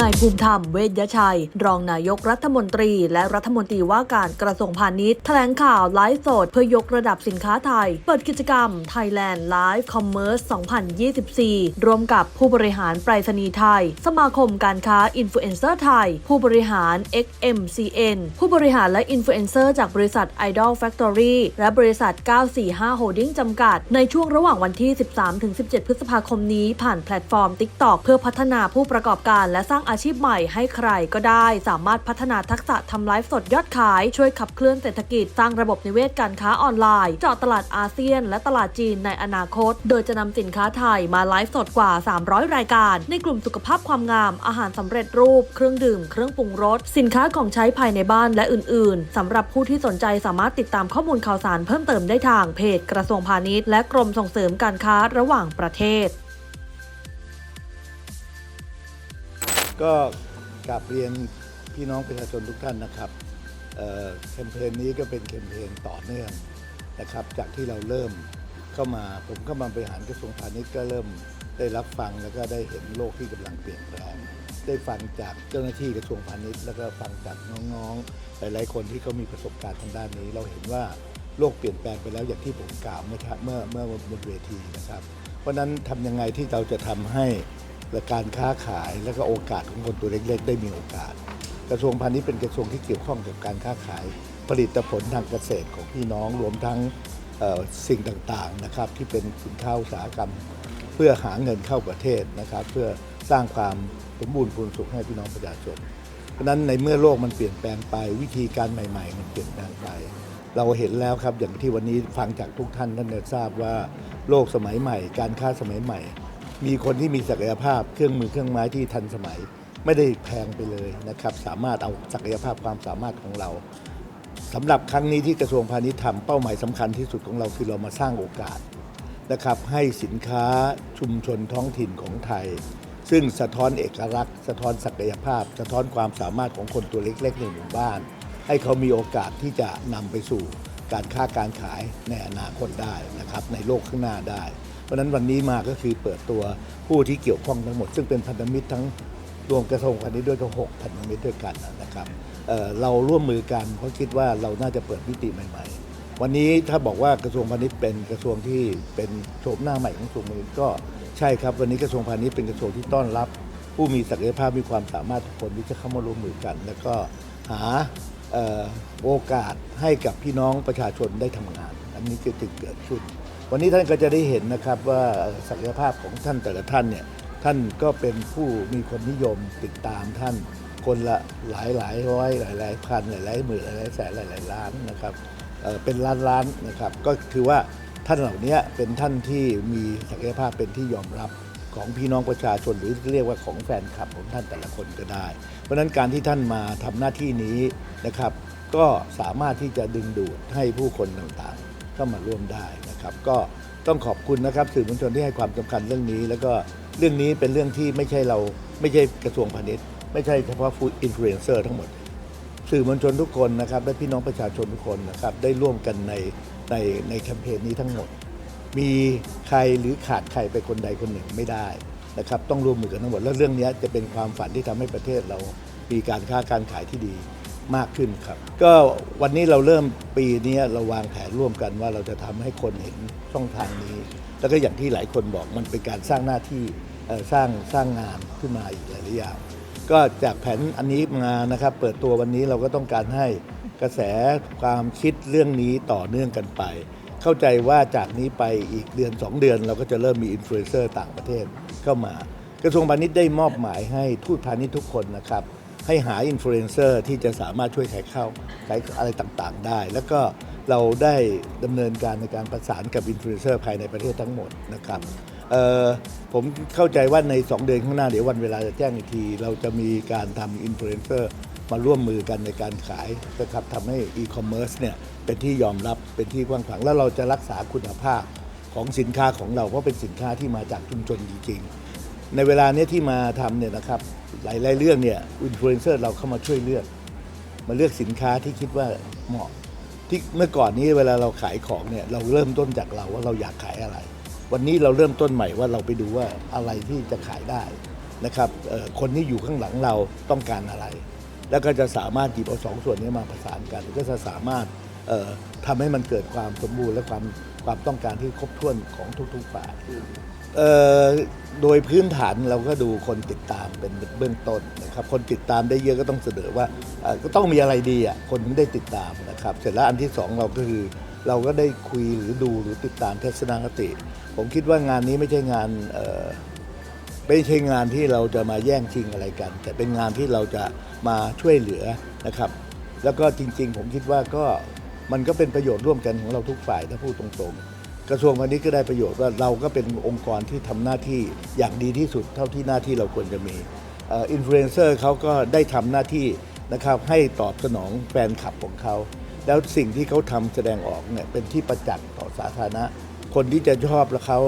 นายภูมิธรรมเวชยชัย รองนายกรัฐมนตรี และรัฐมนตรีว่าการกระทรวงพาณิชย์แถลงข่าวไลฟ์สด เพื่อยกระดับสินค้าไทย เปิดกิจกรรม Thailand Live Commerce 2024 ร่วมกับผู้บริหารไปรษณีย์ไทย สมาคมการค้าอินฟลูเอนเซอร์ไทย ผู้บริหาร XMCN ผู้บริหารและอินฟลูเอนเซอร์จากบริษัท Idol Factory และบริษัท 945 Holding จำกัด ในช่วงระหว่างวันที่ 13-17 พฤษภาคมนี้ผ่านแพลตฟอร์ม TikTok เพื่อพัฒนาผู้ประกอบการและสร้างอาชีพใหม่ให้ใครก็ได้ สามารถพัฒนาทักษะทำไลฟ์สดยอดขาย ช่วยขับเคลื่อนเศรษฐกิจสร้างระบบนิเวศการค้าออนไลน์ เจาะตลาดอาเซียน และตลาดจีนในอนาคต โดยจะนำสินค้าไทยมาไลฟ์สดกว่า 300 รายการ ในกลุ่มสุขภาพความงาม อาหารสำเร็จรูป เครื่องดื่ม เครื่องปรุงรส สินค้าของใช้ภายในบ้านและอื่น ๆสำหรับผู้ที่สนใจสามารถติดตามข้อมูลข่าวสารเพิ่มเติมได้ทางเพจกระทรวงพาณิชย์และกรมส่งเสริมการค้าระหว่างประเทศ ก็กราบเรียนพี่น้องประชาชนทุกท่านนะครับแคมเปญนี้ก็เป็นแคมเปญต่อเนื่องนะครับ จากที่เราเริ่มเข้ามาผมเข้ามาบริหารกระทรวงพาณิชย์ก็เริ่มได้รับฟังแล้วก็ได้เห็นโลกที่กำลังเปลี่ยนแปลงได้ฟังจากเจ้าหน้าที่กระทรวงพาณิชย์ แล้วก็ฟังจากน้องๆ หลายๆ คนที่เขามีประสบการณ์ทางด้านนี้ เราเห็นว่าโลกเปลี่ยนแปลงไปแล้วอย่างที่ผมกล่าวเมื่อเมื่อเมื่อบนเวทีนะครับ เพราะฉะนั้นทำยังไงที่เราจะทำให้ และการค้าขายและก็โอกาสของคนตัวเล็ก ๆ ได้มีโอกาส กระทรวงพาณิชย์เป็นกระทรวงที่เกี่ยวข้องกับการค้าขาย ผลิตผลทางเกษตรของพี่น้องรวมทั้งสิ่งต่างๆนะครับที่เป็นสินค้าอุตสาหกรรม เพื่อหาเงินเข้าประเทศนะครับ เพื่อสร้างความสมบูรณ์พูนสุขให้พี่น้องประชาชนเพราะนั้นในเมื่อโลกมันเปลี่ยนแปลงไปวิธีการใหม่ ๆ มันเปลี่ยนแปลงไป เราเห็นแล้วครับอย่างที่วันนี้ฟังจากทุกท่านท่านจะทราบว่าโลกสมัยใหม่ การค้าสมัยใหม่ มีคนที่มีศักยภาพเครื่องมือเครื่องไม้ที่ทันสมัย ไม่ได้แพงไปเลยนะครับ สามารถเอาศักยภาพความสามารถของเราสำหรับครั้งนี้ที่กระทรวงพาณิชย์ทำเป้าหมายสำคัญที่สุดของเราคือเรามาสร้างโอกาสนะครับให้สินค้าชุมชนท้องถิ่นของไทย ซึ่งสะท้อนเอกลักษณ์ สะท้อนศักยภาพ สะท้อนความสามารถของคนตัวเล็กๆในหมู่บ้าน ให้เขามีโอกาสที่จะนำไปสู่การค้าการขายในอนาคตได้นะครับในโลกข้างหน้าได้ เพราะนั้นวันนี้มาก็คือเปิดตัวผู้ที่เกี่ยวข้องทั้งหมด ซึ่งเป็นพันธมิตรทั้งรวมกระทรวงพาณิชย์ด้วยทั้งหกพันธมิตรด้วยกันนะครับเเราร่วมมือกันเพราะคิดว่าเราน่าจะเปิดมิติใหม่ ๆ วันนี้ถ้าบอกว่ากระทรวงพาณิชย์เป็นกระทรวงที่เป็นโฉมหน้าใหม่ของกระทรวงพาณิชย์ก็ใช่ครับ วันนี้กระทรวงพาณิชย์เป็นกระทรวงที่ต้อนรับ ผู้มีศักยภาพมีความสามารถทุกคนที่จะเข้ามาร่วมมือกัน แล้วก็หาโอกาสให้กับพี่น้องประชาชนได้ทำงาน อันนี้ก็จึงเกิดขึ้น วันนี้ท่านก็จะได้เห็นนะครับว่าศักยภาพของท่านแต่ละท่านเนี่ยท่านก็เป็นผู้มีคนนิยมติดตามท่านคนละหลายหลายร้อยหลายหลายพันหลายหลายหมื่นหลายหลายแสนหลายหลายล้านนะครับเป็นล้านล้านนะครับ ก็คือว่าท่านเหล่านี้เป็นท่านที่มีศักยภาพเป็นที่ยอมรับของพี่น้องประชาชนหรือเรียกว่าของแฟนคลับของท่านแต่ละคนก็ได้ เพราะฉะนั้นการที่ท่านมาทำหน้าที่นี้นะครับ ก็สามารถที่จะดึงดูดให้ผู้คนต่างๆเข้ามาร่วมได้ นะครับ ก็ต้องขอบคุณนะครับสื่อมวลชนที่ให้ความสำคัญเรื่องนี้ แล้วก็เรื่องนี้เป็นเรื่องที่ไม่ใช่เราไม่ใช่กระทรวงพาณิชย์ ไม่ใช่เฉพาะฟู้ดอินฟลูเอนเซอร์ทั้งหมด สื่อมวลชนทุกคนนะครับและพี่น้องประชาชนทุกคนนะครับได้ร่วมกันในในในแคมเปญนี้ทั้งหมด มีใครหรือขาดใครไปคนใดคนหนึ่งไม่ได้นะครับต้องร่วมมือกันทั้งหมด แล้วเรื่องนี้จะเป็นความฝันที่ทำให้ประเทศเรามีการค้าการขายที่ดี มากขึ้นครับ ก็วันนี้เราเริ่มปีนี้เราวางแผนร่วมกันว่าเราจะทำให้คนเห็นช่องทางนี้ แล้วก็อย่างที่หลายคนบอกมันเป็นการสร้างหน้าที่สร้างสร้างงานขึ้นมาอีกหลายอย่าง ก็จากแผนอันนี้มานะครับ เปิดตัววันนี้เราก็ต้องการให้กระแสความคิดเรื่องนี้ต่อเนื่องกันไป เข้าใจว่าจากนี้ไปอีกเดือน 2 เดือน เราก็จะเริ่มมีอินฟลูเอนเซอร์ต่างประเทศเข้ามากระทรวงพาณิชย์ได้มอบหมายให้ทูตพาณิชย์ทุกคนนะครับ ให้หาอินฟลูเอนเซอร์ที่จะสามารถช่วยขายเข้าขายอะไรต่างๆ ได้ แล้วก็เราได้ดำเนินการในการประสานกับอินฟลูเอนเซอร์ภายในประเทศทั้งหมดนะครับผมเข้าใจว่าใน 2 เดือนข้างหน้าเดี๋ยววันเวลาจะแจ้งอีกที เราจะมีการทำอินฟลูเอนเซอร์มาร่วมมือกันในการขายนะครับทำให้อีคอมเมิร์ซเนี่ยเป็นที่ยอมรับเป็นที่กว้างขวาง แล้วเราจะรักษาคุณภาพของสินค้าของเรา เพราะเป็นสินค้าที่มาจากชุมชนจริงๆ ในเวลาเนี้ยที่มาทำเนี่ยนะครับหลายๆเรื่องเนี่ยอินฟลูเอนเซอร์เราเข้ามาช่วยเลือก มาเลือกสินค้าที่คิดว่าเหมาะ ที่เมื่อก่อนนี้เวลาเราขายของเนี่ยเราเริ่มต้นจากเราว่าเราอยากขายอะไร วันนี้เราเริ่มต้นใหม่ว่าเราไปดูว่าอะไรที่จะขายได้นะครับเอ่อคนที่อยู่ข้างหลังเราต้องการอะไร แล้วก็จะสามารถหยิบเอาสองส่วนนี้มาประสานกัน ก็จะสามารถเอ่อทำให้มันเกิดความสมบูรณ์และความความต้องการที่ครบถ้วนของทุกๆฝ่าย โดยพื้นฐานเราก็ดูคนติดตามเป็นเบื้องต้นนะครับ คนติดตามได้เยอะก็ต้องเสนอว่าก็ต้องมีอะไรดีอะคนถึงได้ติดตามนะครับ เสร็จแล้วอันที่สองเราก็คือ เราก็ได้คุยหรือดูหรือติดตามทัศนคติ ผมคิดว่างานนี้ไม่ใช่งานไม่ใช่งานที่เราจะมาแย่งชิงอะไรกัน แต่เป็นงานที่เราจะมาช่วยเหลือนะครับ แล้วก็จริง ๆ ผมคิดว่าก็มันก็เป็นประโยชน์ร่วมกันของเราทุกฝ่ายถ้าพูดตรงๆ กระทรวงพาณิชย์ก็ได้ประโยชน์ว่าเราก็เป็นองค์กรที่ทำหน้าที่อย่างดีที่สุดเท่าที่หน้าที่เราควรจะมีอินฟลูเอนเซอร์เขาก็ได้ทำหน้าที่นะครับให้ตอบสนองแฟนคลับของเขา แล้วสิ่งที่เขาทำแสดงออกเนี่ยเป็นที่ประจักษ์ต่อสาธารณะ คนที่จะชอบและเขา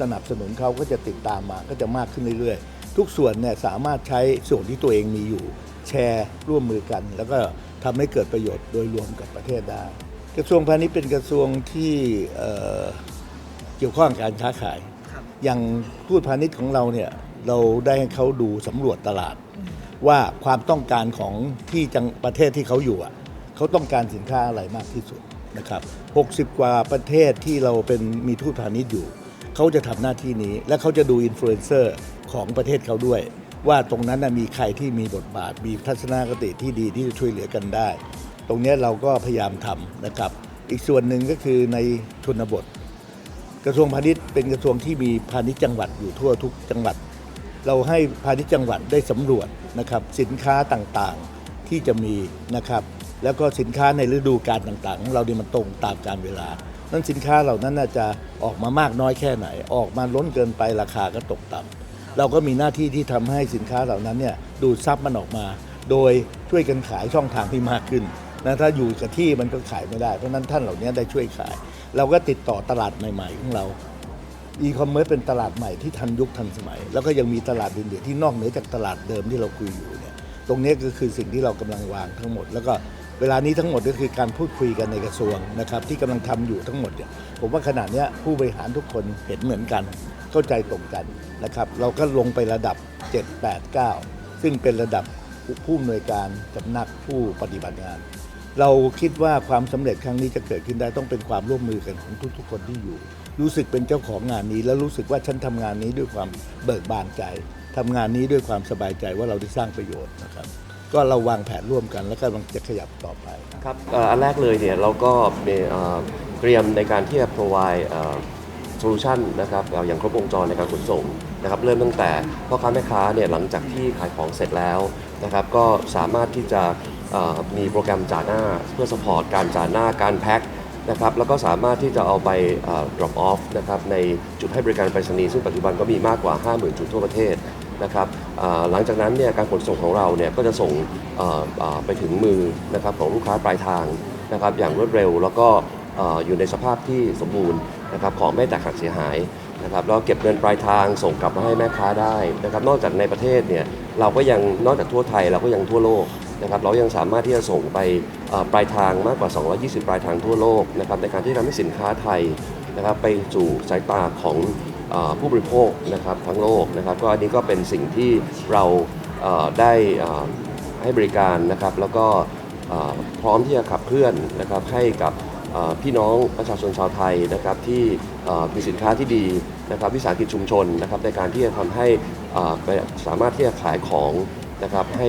สนับสนุนเขาก็จะติดตามมาก็จะมากขึ้นเรื่อยๆ ทุกส่วนเนี่ยสามารถใช้ส่วนที่ตัวเองมีอยู่ แชร์ร่วมมือกัน แล้วก็ทำให้เกิดประโยชน์โดยรวมกับประเทศได้ กระทรวงพาณิชย์เป็นกระทรวงที่เอ่อเกี่ยวข้องกับการค้าขาย อย่างพูดพาณิชย์ของเราเนี่ยเราได้ให้เขาดูสำรวจตลาด ว่าความต้องการของที่จังประเทศที่เขาอยู่อะเขาต้องการสินค้าอะไรมากที่สุดนะครับ60 กว่าประเทศที่เราเป็นมีทูตพาณิชย์อยู่เขาจะทำหน้าที่นี้ และเขาจะดูอินฟลูเอนเซอร์ของประเทศเขาด้วย ว่าตรงนั้นนะมีใครที่มีบทบาท มีทัศนคติที่ดีที่จะช่วยเหลือกันได้ ตรงนี้เราก็พยายามทำนะครับ อีกส่วนหนึ่งก็คือในชนบท กระทรวงพาณิชย์เป็นกระทรวงที่มีพาณิชย์จังหวัดอยู่ทั่วทุกจังหวัด เราให้พาณิชย์จังหวัดได้สำรวจนะครับสินค้าต่างๆที่จะมีนะครับ แล้วก็สินค้าในฤดูกาลต่างๆ ของเราเนี่ยมันตรงตามกาลเวลานั้นสินค้าเหล่านั้นน่าจะออกมามากน้อยแค่ไหน ออกมาล้นเกินไปราคาก็ตกต่ำเราก็มีหน้าที่ที่ทำให้สินค้าเหล่านั้นเนี่ยดูดซับมันออกมา โดยช่วยกันขายช่องทางที่มากขึ้น นะถ้าอยู่กับที่มันก็ขายไม่ได้ เพราะนั้นท่านเหล่านี้ได้ช่วยขาย เราก็ติดต่อตลาดใหม่ ๆ ของเราอีคอมเมิร์ซเป็นตลาดใหม่ที่ทันยุคทันสมัย แล้วก็ยังมีตลาดอื่นๆที่นอกเหนือจากตลาดเดิมที่เราคุยอยู่เนี่ยตรงนี้ก็คือสิ่งที่เรากำลังวางทั้งหมด แล้วก็เวลานี้ทั้งหมดก็คือการพูดคุยกันในกระทรวงนะครับที่กำลังทำอยู่ทั้งหมดเนี่ยผมว่าขณะเนี้ผู้บริหารทุกคนเห็นเหมือนกัน เข้าใจตรงกันนะครับเราก็ลงไประดับ 7 8 9 ซึ่งเป็นระดับผู้อำนวยการสำนักผู้ปฏิบัติงาน เราคิดว่าความสำเร็จครั้งนี้จะเกิดขึ้นได้ต้องเป็นความร่วมมือกันของทุก ๆ คนที่อยู่ รู้สึกเป็นเจ้าของงานนี้ แล้วรู้สึกว่าฉันทำงานนี้ด้วยความเบิกบานใจทำงานนี้ด้วยความสบายใจว่าเราได้สร้างประโยชน์นะครับ ก็เราวางแผนร่วมกันแล้วก็กำลังจะขยับต่อไปครับอันแรกเลยเนี่ยเราก็เตรียมในการที่จะ provide โซลูชันนะครับอย่างครบวงจรในการขนส่งนะครับเริ่มตั้งแต่พ่อค้าแม่ค้าเนี่ยหลังจากที่ขายของเสร็จแล้วนะครับก็สามารถที่จะ มีโปรแกรมจ่าหน้าเพื่อสปอร์ตการจ่าหน้าการแพ็คนะครับแล้วก็สามารถที่จะเอาไป drop off นะครับในจุดให้บริการไปรษณีย์ซึ่งปัจจุบันก็มีมากกว่า 50,000 จุดทั่วประเทศนะครับหลังจากนั้นเนี่ยการขนส่งของเราเนี่ยก็จะส่งไปถึงมือนะครับของลูกค้าปลายทางนะครับอย่างรวดเร็ว แล้วก็เอ่ออยู่ในสภาพที่สมบูรณ์นะครับของไม่แตกหักเสียหายนะครับแล้วเก็บเงินปลายทางส่งกลับมาให้แม่ค้าได้นะครับนอกจากในประเทศเนี่ยเราก็ยังนอกจากทั่วไทยเราก็ยังทั่วโลก นะครับเรายังสามารถที่จะส่งไปปลายทางมากกว่า 220 ปลายทางทั่วโลกนะครับในการที่ทำให้สินค้าไทยนะครับไปสู่สายตาของอผู้บริโภคนะครับทั้งโลกนะครับก็อันนี้ก็เป็นสิ่งที่เราเอ่อได้ให้บริการนะครับแล้วก็พร้อมที่จะขับเคลื่อนนะครับให้กับพี่น้องประชาชนชาวไทยนะครับที่มีสินค้าที่ดีนะครับวิสาหกิจชุมชนนะครับในการที่จะทำให้สามารถที่จะขายของ นะครับให้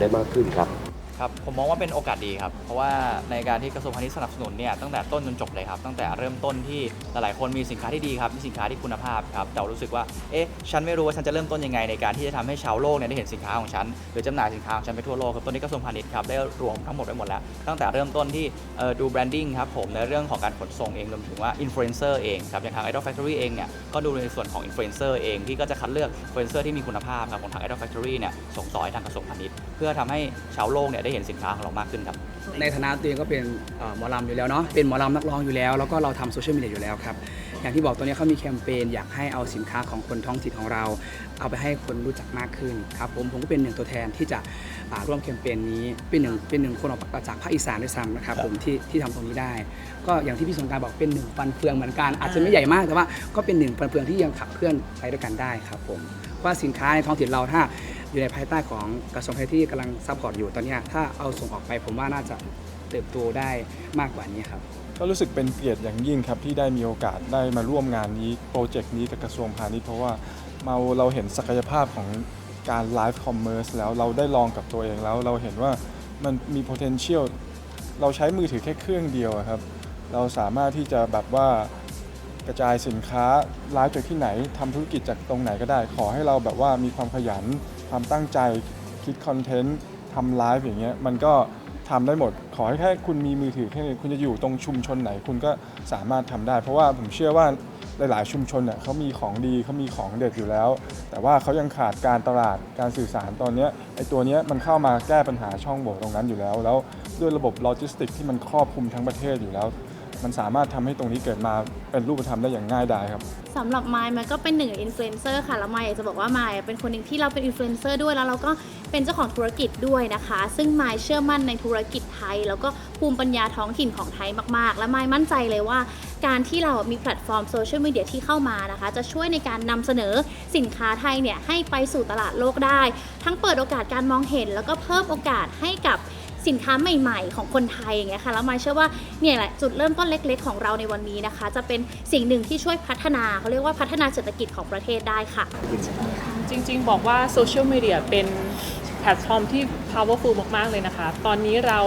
ได้มากขึ้นครับ ครับผมมองว่าเป็นโอกาสดีครับ เพราะว่าในการที่กระทรวงพาณิชย์สนับสนุนเนี่ยตั้งแต่ต้นจนจบเลยครับ ตั้งแต่เริ่มต้นที่หลายๆคนมีสินค้าที่ดีครับมีสินค้าที่คุณภาพครับแต่รู้สึกว่าเอ๊ะฉันไม่รู้ว่าฉันจะเริ่มต้นยังไงในการที่จะทำให้ชาวโลกเนี่ยได้เห็นสินค้าของฉันหรือจำหน่ายสินค้าของฉันไปทั่วโลกครับตอนนี้กระทรวงพาณิชย์ครับได้รวมทั้งหมดไว้หมดแล้ว ตั้งแต่เริ่มต้นที่ดูแบรนดิ้งครับผมในเรื่องของการขนส่งเองรวมถึงว่าอินฟลูเอนเซอร์เองครับอย่างทาง Idol Factory เองเนี่ยก็ดูในส่วนของอินฟลูเอนเซอร์เองที่ก็จะคัดเลือกอินฟลูเอนเซอร์ที่มีคุณภาพครับของทาง Idol Factory เนี่ยส่งต่อให้ทางกระทรวงพาณิชย์เพื่อทำให้ชาวโลกเนี่ยได้เห็นสินค้าของเรามากขึ้นครับ ในฐานะตัวเองก็เป็นเอ่อหมอลำอยู่แล้วเนาะเป็นหมอลำนักร้องอยู่แล้ว แล้วก็เราทำโซเชียลมีเดียอยู่แล้วครับ อย่างที่บอกตอนนี้เขามีแคมเปญอยากให้เอาสินค้าของคนท้องถิ่นของเรา เอาไปให้คนรู้จักมากขึ้นครับผมผมก็เป็นหนึ่งตัวแทนที่จะอ่าร่วมแคมเปญนี้เป็นหนึ่งเป็นหนึ่งคนออกมาจากภาคอีสานด้วยซ้ำนะครับผมที่ที่ทำตรงนี้ได้ ก็อย่างที่พี่สงกรารบอกเป็นหนึ่งฟันเฟืองเหมือนกันอาจจะไม่ใหญ่มากแต่ว่าก็เป็นหนึ่งฟันเฟืองที่ยังขับเคลื่อนไปด้วยกันได้ครับผมว่าสินค้าในท้องถิ่นเราถ้า อยู่ในภายใต้ของกระทรวงพาณิชย์ที่กำลังซัพพอร์ตอยู่ตอนเนี้ยถ้าเอาส่งออกไปผมว่าน่าจะเติบโตได้มากกว่านี้ครับ ก็รู้สึกเป็นเกียรติอย่างยิ่งครับที่ได้มีโอกาสได้มาร่วมงานนี้โปรเจกต์นี้กับกระทรวงพาณิชย์เพราะว่าเราเราเห็นศักยภาพของการไลฟ์คอมเมอร์สแล้วเราได้ลองกับตัวเองแล้ว เราเห็นว่ามันมี potential เราใช้มือถือแค่เครื่องเดียวอะครับ เราสามารถที่จะแบบว่ากระจายสินค้าไลฟ์จากที่ไหนทำธุรกิจจากตรงไหนก็ได้ ขอให้เราแบบว่ามีความขยัน ความตั้งใจคิดคอนเทนต์ทำไลฟ์อย่างเงี้ยมันก็ทำได้หมด ขอให้แค่คุณมีมือถือแค่นี้คุณจะอยู่ตรงชุมชนไหนคุณก็สามารถทำได้ เพราะว่าผมเชื่อว่าหลายๆชุมชนเนี่ยเขามีของดีเขามีของเด็ดอยู่แล้ว แต่ว่าเขายังขาดการตลาดการสื่อสารตอนเนี้ยไอ้ตัวเนี้ยมันเข้ามาแก้ปัญหาช่องโหว่ตรงนั้นอยู่แล้ว แล้วด้วยระบบโลจิสติกที่มันครอบคลุมทั้งประเทศอยู่แล้ว มันสามารถทำให้ตรงนี้เกิดมาเป็นรูปธรรมได้อย่างง่ายดายครับสำหรับไมค์มันก็เป็นหนึ่งอินฟลูเอนเซอร์ค่ะแล้วไมค์อยากจะบอกว่าไมค์เป็นคนหนึ่งที่เราเป็นอินฟลูเอนเซอร์ด้วยแล้วเราก็เป็นเจ้าของธุรกิจด้วยนะคะ ซึ่งไมค์เชื่อมั่นในธุรกิจไทย แล้วก็ภูมิปัญญาท้องถิ่นของไทยมาก ๆ และไมค์มั่นใจเลยว่า การที่เรามีแพลตฟอร์มโซเชียลมีเดียที่เข้ามานะคะ จะช่วยในการนำเสนอสินค้าไทยเนี่ยให้ไปสู่ตลาดโลกได้ ทั้งเปิดโอกาสการมองเห็น แล้วก็เพิ่มโอกาสให้กับ สินค้าใหม่ ๆ ของคนไทยอย่างเงี้ยค่ะแล้วมาเชื่อว่าเนี่ยแหละจุดเริ่มต้นเล็ก ๆ ของเราในวันนี้นะคะ จะเป็นสิ่งหนึ่งที่ช่วยพัฒนาเขาเรียกว่าพัฒนาเศรษฐกิจของประเทศได้ค่ะ จริง ๆ บอกว่าโซเชียลมีเดียเป็นแพลตฟอร์มที่ powerful มาก ๆ เลยนะคะ ตอนนี้เรา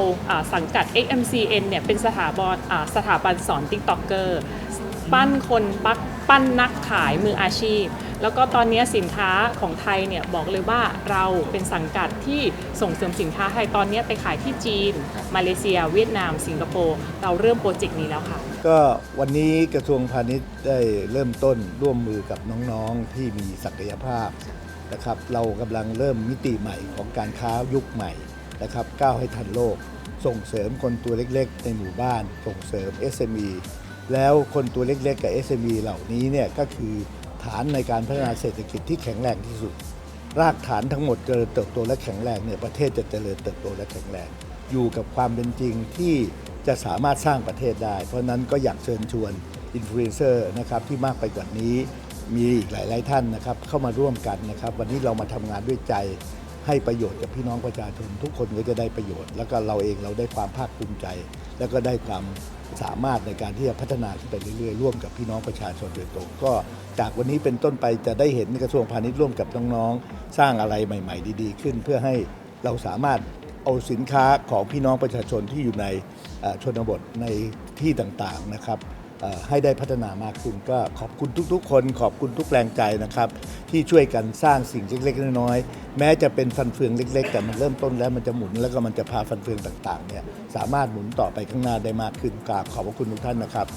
สังกัด XMCN เนี่ย เป็นสถาบันอ่าสถาบันสอน TikToker ปั้นคนปั้นนักขายมืออาชีพ แล้วก็ตอนนี้สินค้าของไทยเนี่ยบอกเลยว่าเราเป็นสังกัดที่ส่งเสริมสินค้าไทยตอนนี้ไปขายที่จีน มาเลเซีย เวียดนาม สิงคโปร์เราเริ่มโปรเจกต์นี้แล้วค่ะ ก็วันนี้กระทรวงพาณิชย์ได้เริ่มต้นร่วมมือกับน้องๆที่มีศักยภาพนะครับเรากำลังเริ่มมิติใหม่ของการค้ายุคใหม่นะครับก้าวให้ทันโลก ส่งเสริมคนตัวเล็กๆ ในหมู่บ้าน ส่งเสริม SME แล้วคนตัวเล็กๆ กับ SME เหล่านี้เนี่ยก็คือ ฐานในการพัฒนาเศรษฐกิจที่แข็งแรงที่สุด รากฐานทั้งหมดเจริญเติบโตและแข็งแรงเนี่ยประเทศจะเจริญเติบโตและแข็งแรง อยู่กับความเป็นจริงที่จะสามารถสร้างประเทศได้ เพราะนั้นก็อยากเชิญชวนอินฟลูเอนเซอร์นะครับที่มากไปกว่านี้มีอีกหลาย ๆ ท่านนะครับเข้ามาร่วมกันนะครับ วันนี้เรามาทำงานด้วยใจให้ประโยชน์กับพี่น้องประชาชน ทุกคนก็จะได้ประโยชน์ แล้วก็เราเองเราได้ความภาคภูมิใจ แล้วก็ได้ความ สามารถในการที่จะพัฒนาขึ้นไปเรื่อยๆ ร่วมกับพี่น้องประชาชนโดยตรงก็จากวันนี้เป็นต้นไปจะได้เห็นกระทรวงพาณิชย์ร่วมกับน้องๆสร้างอะไรใหม่ ๆ ดีๆ ขึ้น เพื่อให้เราสามารถเอาสินค้าของพี่น้องประชาชนที่อยู่ในชนบทในที่ต่างๆนะครับให้ได้พัฒนามากขึ้นก็ขอบคุณทุกๆ คน ขอบคุณทุกแรงใจนะครับ ที่ช่วยกันสร้างสิ่งเล็กๆน้อยๆแม้จะเป็นฟันเฟืองเล็ก ๆ แต่มันเริ่มต้นแล้วมันจะหมุนแล้วก็มันจะพาฟันเฟืองต่างๆเนี่ยสามารถหมุนต่อไปข้างหน้าได้มากขึ้นกราบขอบพระคุณทุกท่านนะครับ